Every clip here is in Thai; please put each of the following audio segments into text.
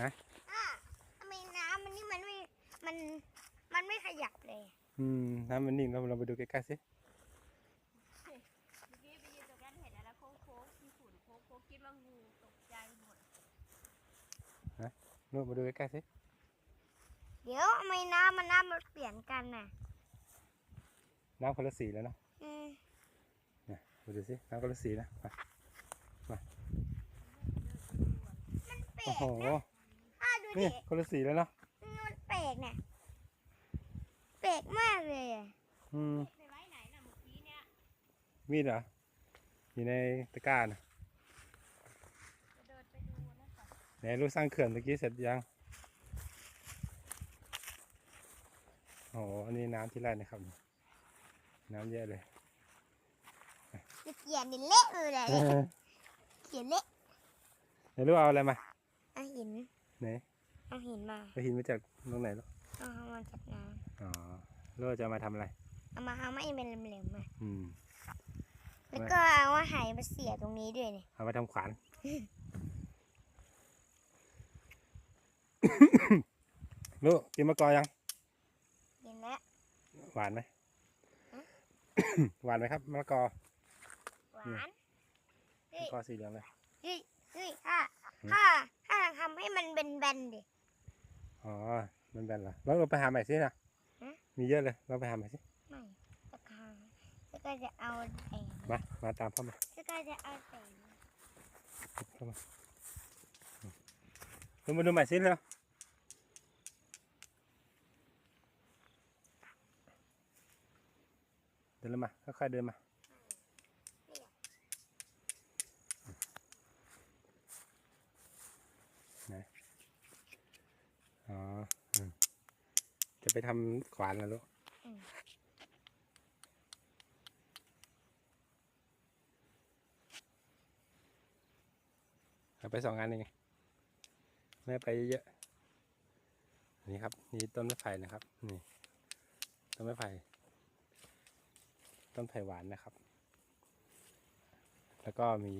ฮะอะทำไมน้ำมันนี่มันไม่ มัน มันไม่ขยับเลย อืมน้ำมันนิ่งเราเราไปดูใกล้ๆสิเมื่อกี้ไปยืนตรงนั้นเห็นอะไรโค้งโค้งมีฝุ่นโค้งโค้งคิดว่างูตกใจหมดนู่นมาดูใกล้ๆสิเดี๋ยวทำไมน้ำมันน้ำมันเปลี่ยนกันน่ะ น้ำคนละสีแล้วเนาะอืมเนี่ยมาดูสิน้ำคนละสีนะมามันแปลโอ้กโหนะอะดู นี่ดิคนละสีแล้วเนาะมันแปลกเนี่ยแปลกมากเลยอะอืมไปไว้ไหนน่ะเมื่อกี้เนี่ยมีดเหรออยู่ในตะกร้านะจะเดินไปดูนั่นก่อนไหนรู้สร้างเขื่อนตะกี้เสร็จยังโอ้โหอันนี้น้ำที่ไร่นะครับ น้ำเยอะเลย จะเขียนดิเละเลยเลยเขียนเละไหนรู้เอาอะไรมาเอาหินไหน เอาหินมาไปหินมาจากตรงไหนลูกเอาเข้ามาจากน้อ๋อแล้วเราจะเอามาทำอะไรำเอามาเอามาให้เป็นเหลวๆมาอืม แล้วก็เอาว่าไหมาเสียบตรงนี้ด้วยเนี่ยเอามาทำขวาน ลูกกินมะกอยัง เห็นแล้วหวานไหม ฮะ หวานไหมครับมะละกอหวานเฮ้มะยละกอสีเหลืองเลยเฮ้ยเฮ้ยถ้าหืมถ้าถ้าทำให้มันเป็นแบนๆดิ อ๋อ มันแบนเหรอแล้วเราไปหาใหม่สินะฮะมีเยอะเลยเราไปหาใหม่สิไม่ตะคางแล้วก็จะเอาแต่งมา มาตามเข้ามาแล้วก็จะเอาแต่งเข้ามาเรามาดูใหม่สิเร็วเดินเลยมาค่อยๆเดินมา อ๋ออืม จะไปทำขวานแล้วลูกเอาไปสองอันเองไม่ไปเยอะๆนี่ครับ นี่ต้นไม้ไผ่นะครับ นี่ต้นไม้ไผ่ต้นไผ่หวานนะครับ แล้วก็มี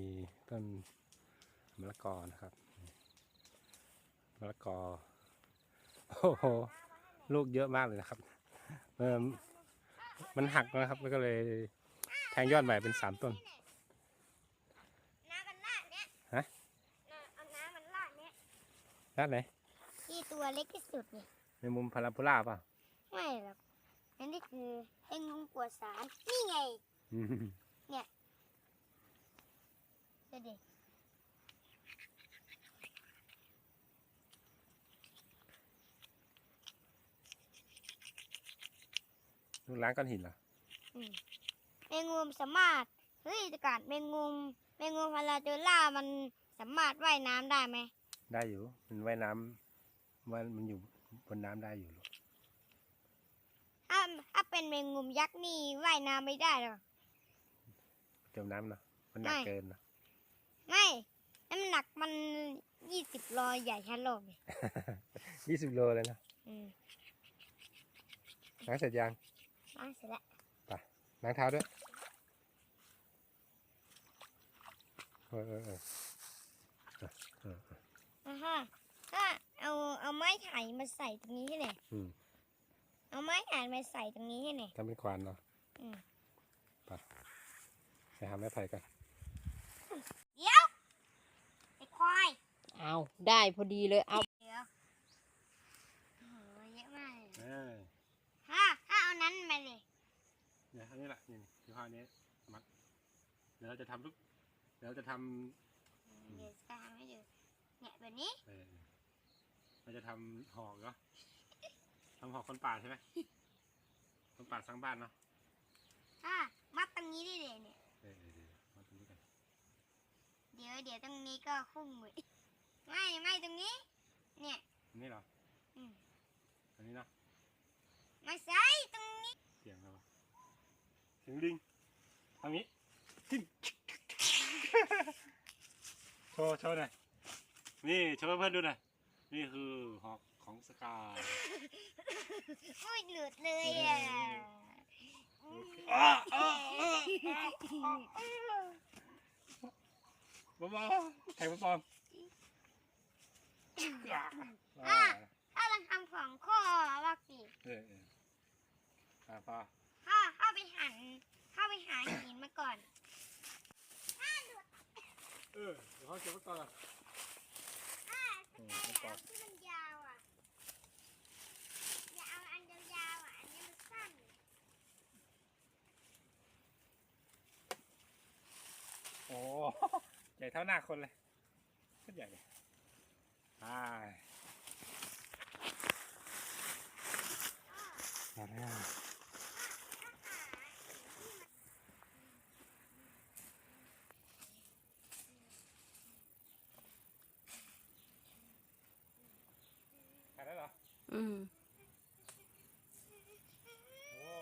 ต้นมะละกอนะครับมะละกอ โอ้โห ลูกเยอะมากเลยนะครับเออมันหักนะครับแล้วก็เลยแทงยอดใหม่เป็นสามต้น น้ำมันลาดเนี้ยฮะ น้ำเอาน้ำมันลาดเนี้ยด้านไหนที่ตัวเล็กที่สุดเนี่ยในมุมพาราโบลาเปล่ะไม่หรอกนั่นนี่คือเอ็งงปวดสารนี่ไงเด็ก ลูกล้างก้อนหินเหรอแมงมุมสามารถเฮ้ยตะกาศแมงมุมแมงมุมพาราโดล่ามันสามารถว่ายน้ำได้ไหมได้อยู่ มันว่ายน้ำว่ามันอยู่บนน้ำได้อยู่ลูกถ้าถ้าเป็นแมงมุมยักษ์นี่ว่ายน้ำไม่ได้หรอก จมน้ำเนาะมันหนักไม่ เกินเนาะไม่น้ำหนักมันยี่สิบโลใหญ่ชั้นโลกเลยยี่สิบโลเลยนะอืมล้างเสร็จยัง ล้างเสร็จแล้วล้างเท้าด้วยเออเออเออเออเอออ่าฮะถ้าเอาเอาไม้ไผ่มาใส่ตรงนี้ให้หน่อยอืมเอาไม้ไผ่มาใส่ตรงนี้ให้หน่อยทำเป็นขวานเนาะอืมไปไปหาไม้ไผ่กันเดี๋ยวไอ้ควายเอาได้พอดีเลยเอา เดี๋ยวโอ้โหเยอะมากเลย เออ ถ้าถ้าเอานั้นมาเลย เนี่ยอันนี้แหละนี่ยี่ห้อนี้มัดเดี๋ยวเราจะทำลูกเดี๋ยวเราจะทเดี๋ยวจะทำให้ดูเนี่ยแบบนี้ำเออเราจะทำหอกเหรอทำหอกคนป่าใช่ไหมคนป่าสร้างบ้านเนาะถ้ามัดตรงนี้ได้เลยเนี่ย เออเออเออมาตรงนี้กันเดี๋ยวเดี๋ยวตรงนี้ก็คุ้มเลยไม่ไม่ตรงนี้ เนี่ย อันนี้เหรออืม อันนี้เนาะไม่ใช่ตรงนี้เสียงอะไรวะเสียงลิงทำนี้จิ้มโชว์โชว์หน่อยนี่โชว์ให้เพื่อนดูหน่อยนี่คือหอกของสกายอุ้ยหลุดเลยอะอ้าอ้าอ้าอ้าบ้าบ้าแทงปอมอ่าถ้าเราทำของข้อว่าสิเออเอออ่าพอถ้าเข้า ไปหัน เข้าไปหาหินมาก่อน เออเดี๋ยวเขาเก็บไว้ก่อนถ้าอืมได้ไว้ก่อแล้นวที่มันยาวอะ อย่าเอาอันยาวๆอะ อันนี้มันสั้น โอ้ ใหญ่เท่าหน้าคนเลยก็ใหญ่เลยไปมาแล้วถ่ายได้เหรอ อืม โอ้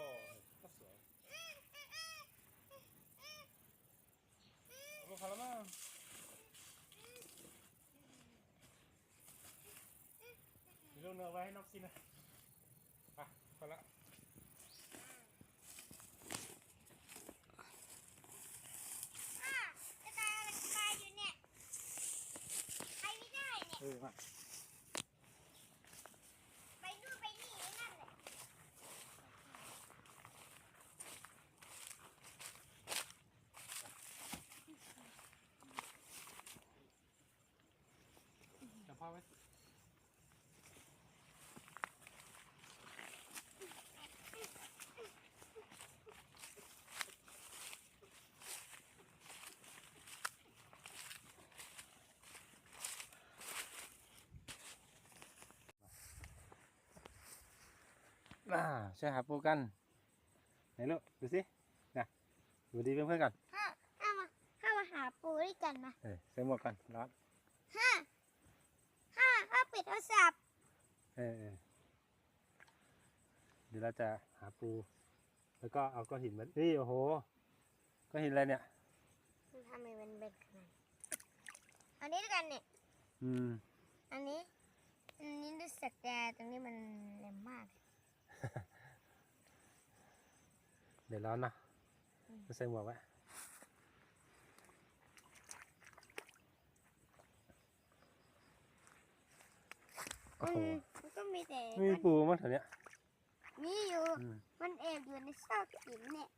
ก็สวยเอาพอแล้วมั้งมีลูกเนื้อ ไว้ให้นกกินนะไปพอละอะจะตายอะไรจะตายอยู่เนี่ยไปไม่ได้เนี่ย เออมา ไปนู่นไปนี่นั่นแหละ จับพ่อไว้ อ่าช่วยหาปูกันไหนลูกดูสินะดูดีเพื่อนๆกันถ้าถ้ามาถ้ามาหาปูด้วยกันมาเออใส่หมวกกันร้อนห้าห้าถ้าปิดโทรศัพท์เออเออเดี๋ยวเราจะหาปู แล้วก็เอาก้อนหินมานี่โอ้โหก้อนหินอะไรเนี่ยมันทำไมมันเป็นขนาดอันนี้ด้วยกันเนี่ยอืม อันนี้ อันนี้รู้สึกแต่ตรงนี้มันแหลมมาก เดี๋ยวร้อนนะอืมมาใส่หมวกไว้โอ้มันโหมันก็มีแต่ไม่มีปูมั้งแถวเนี้ยมีอยู่ อืม มันแอบอยู่ในซอกหินเนี่ย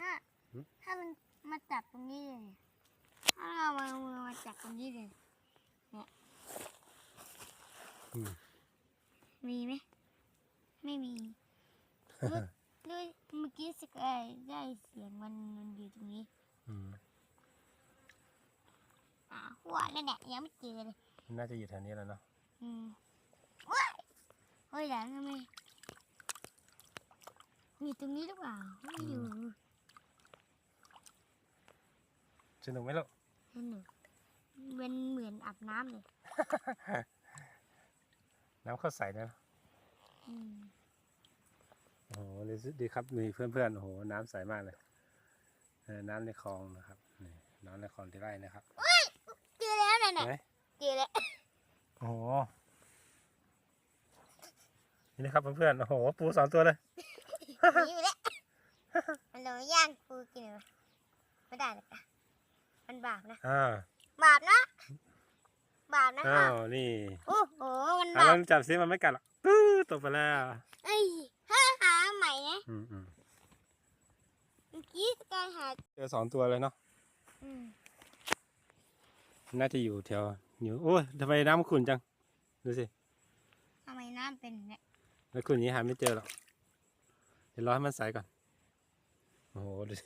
ถ้าหืม ถ้ามันมาจับตรงนี้เลยถ้าเราเอามือมาจับตรงนี้เลยอืม มีไหมไม่มีด้วยด้วยเมื่อกี้สกายได้เสียงมันมันอยู่ตรงนี้อืมอ่าหัวนั่นแหละยังไม่เจอเลยน่าจะอยู่แถวนี้แล้วเนาะอืมว้ายเฮ้ยหลังทำไมมีตรงนี้หรือเปล่าไม่อยู่สนุกไหมลูกนั่นหนูเป็นเหมือนอาบน้ำเลย น้ำเข้าใสนะอืม โอ้โหดีสิดีครับมีเพื่อนๆโอ้โหน้ำใสมากเลยเออน้ำในคลองนะครับนี่น้ำในคลองที่ไร่นะครับเจอแล้วนั่นน่ะไหนเจอแล้วโอ้โหนี่นะครับเพื่อนๆโอ้โหปูสองตัวเลยหนีไปแล้วมันลงย่างกูกินเหรอไม่ได้หรอกนะมันบาปนะอ่าบาปนะบาปนะอ้าคะวนี่โอ้โหมันอะบาลปองจับซิมันไม่กัดหรอกตื้อตกไปแล้วเอ้ยห้าหา ใหม่นะอืมอืมเมื่อกี้สกายหาเจอสองตัวเลยเนาะอืมน่าจะอยู่แถวอยู่โอ้ยทำไมน้ำขุ่นจังดูสิทำไมน้ำเป็นอย่างเนี่ยแล้วขุ่นอย่างนี้หาไม่เจอหรอกเดี๋ยวรอให้มันใสก่อนโอ้โหดูสิ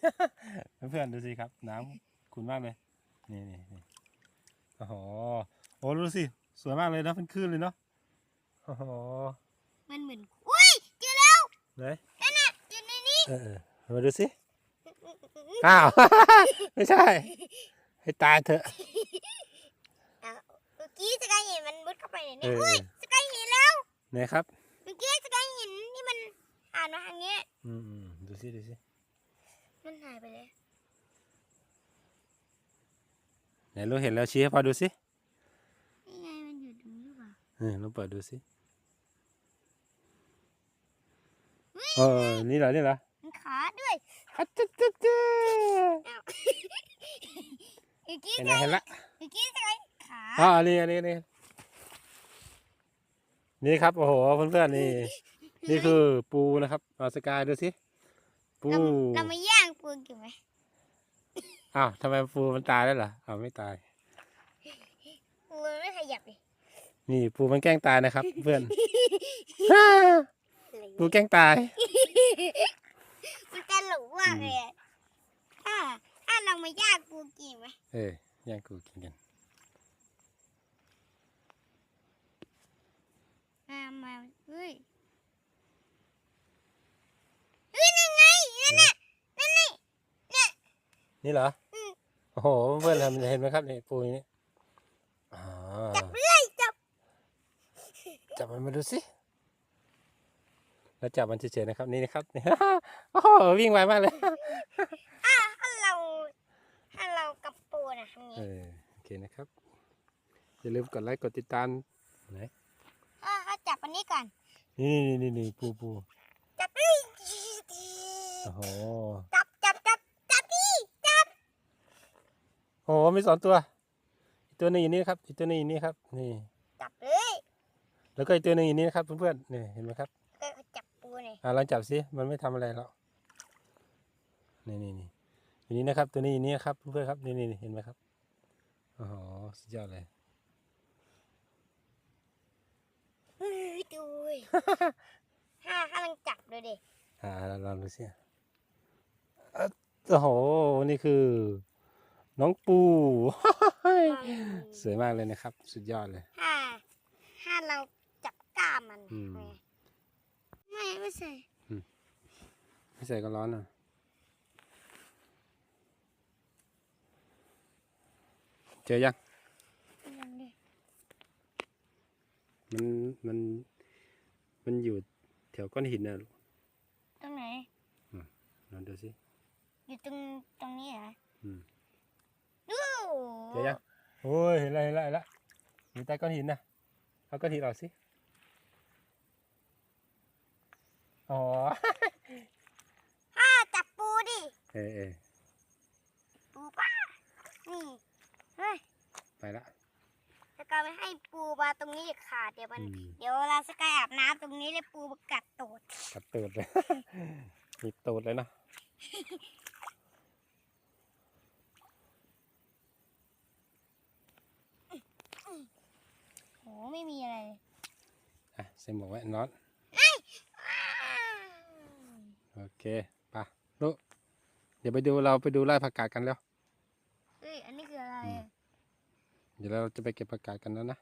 เพื่อนๆดูสิครับ น้ำขุ่นมากเลยนี่นี่นี่โอ้โหโอ้ดูสิสวยมากเลยนะเป็นคลื่นเลยเนาะโอ้โห มันเหมือนอุ้ยเจอ แล้วเลยนั่นน่ะอยู่ในนี้เออเออเอามาดูสิอ้าว ไม่ใช่ ให้ตายเถอะเอาเมื่อกี้สกายเห็นมันมุดเข้าไปในเอนี้ออุ้ยสกายเห็นแล้วไหนครับ เมื่อกี้สกายเห็นที่มันอ่านมาทางเนี้ยอืมอืมดูสิดูสิมันหายไปเลยไหนลูกเห็นแล้วชี้ให้พอดูสินี่ไงมันอยู่ตรงนี้หรือเปล่า เออลองเปิดดูสิ เออ นี่เหรอนี่เหรอมันขาด้วยฮัจจ๊ะจ๊ะจ๊ะเมื่อกี้เห็นสแล้วกายเห็นละเมื่อกี้สกายขาอ๋ออันนี้อันนี้อันนี้นี่ครับ โอ้โห เพื่อนๆ นี่ นี่คือปูนะครับเอาสกายดูสิ ปูเราเรามาย่างปูกินไหมอ้าวทำไมปูมันตายแล้วเหรออ้าวไม่ตายปูมันไม่ขยับเลยนี่ปูมันแกล้งตายนะครับ เพื่อน ปูแกล้งตาย มันตลกมากเลยอะถ้าถ้าเรามาย่างปูกินไหมเออย่างกูกินกันมามาเฮ้ยเฮ้ยนั่นไงนั่นน่ะนั่นนี่นี่เหรออืมโอ้โหเพื่อนๆเห็นไหมครับนี่ปูนี้อ๋อจับเลยจับจับมันมาดูสิ แล้วจับมันเฉยๆนะครับนี่นะครับนี่โอ้โหวิ่งไวมากเลยถ้าเราถ้าเรากับปูนะทำเองี้อโอเคนะครับอย่าลืมกดไลค์กดติดตามไหนถ้าถ้าจับอันนี้ก่อนนี่นี่นี่นี่ปูปูจับเลยโอ้โหจับจับจับจับดิจับโอ้โหมีสองตัวอีกตัวหนึงอยู่นี่ครับอีกตัวหนึงอยู่นี่ครับนี่จับเลยแล้วก็อีกตัวหนึงอยู่นี่นะครับเพื่อนๆนี่เห็นไหมครับก็จับปูห น่อยอ่าลองจับสิมันไม่ทำอะไรหรอกนี่นี่นี่อยู่นี่นะครับ ตัวนี้อยู่นี่ครับเพื่อนๆครับนี่นี่นี่เห็นไหมครับโอ้โหสุดยอดเลยเฮ้ยดูดิถ้าถ้าลังจับดูดิอ่าเราลองดูสิเอ่อโอ้โหนี่คือ น้องปูสวยมากเลยนะครับ สุดยอดเลยถ้าถ้าเราจับกล้ามมันอืม ไม่ไม่ใช่ไม่ใส่ก็ร้อนอะ เจอยัง ยังดิมันมัน มันอยู่แถวก้อนหินน่ะลูกตรงไหน ลองดูสิ อยู่ตรงตรงนี้เหรออืม ดูเจอยังโอ้ยเห็นแล้วเห็นแล้วเห็นแล้วอยู่ใต้ก้อนหินนะเอาก้อนหินออกสิ อ๋อถ้าจับปูดิ เออเออปูป้านี่เฮ้ยไปละ สกายไม่ให้ปูมาตรงนี้เด็ดขาดเดี๋ยวมัน อืม เดี๋ยวเวลาสกายอาบน้ำตรงนี้เลยปูมากัดตูดกัดตูดเลยมีตูดเลยนะโหไม่มีอะไรเลยอะใส่หมวกไว้น็อต อ้าว โอเคไปะลูกเดี๋ยวไปดูเราไปดูไร่ผักกาดกันแล้วเฮ้ย อันนี้คืออะไรอะเดี๋ยวเราจะไปเก็บผักกาดกันแล้วนะ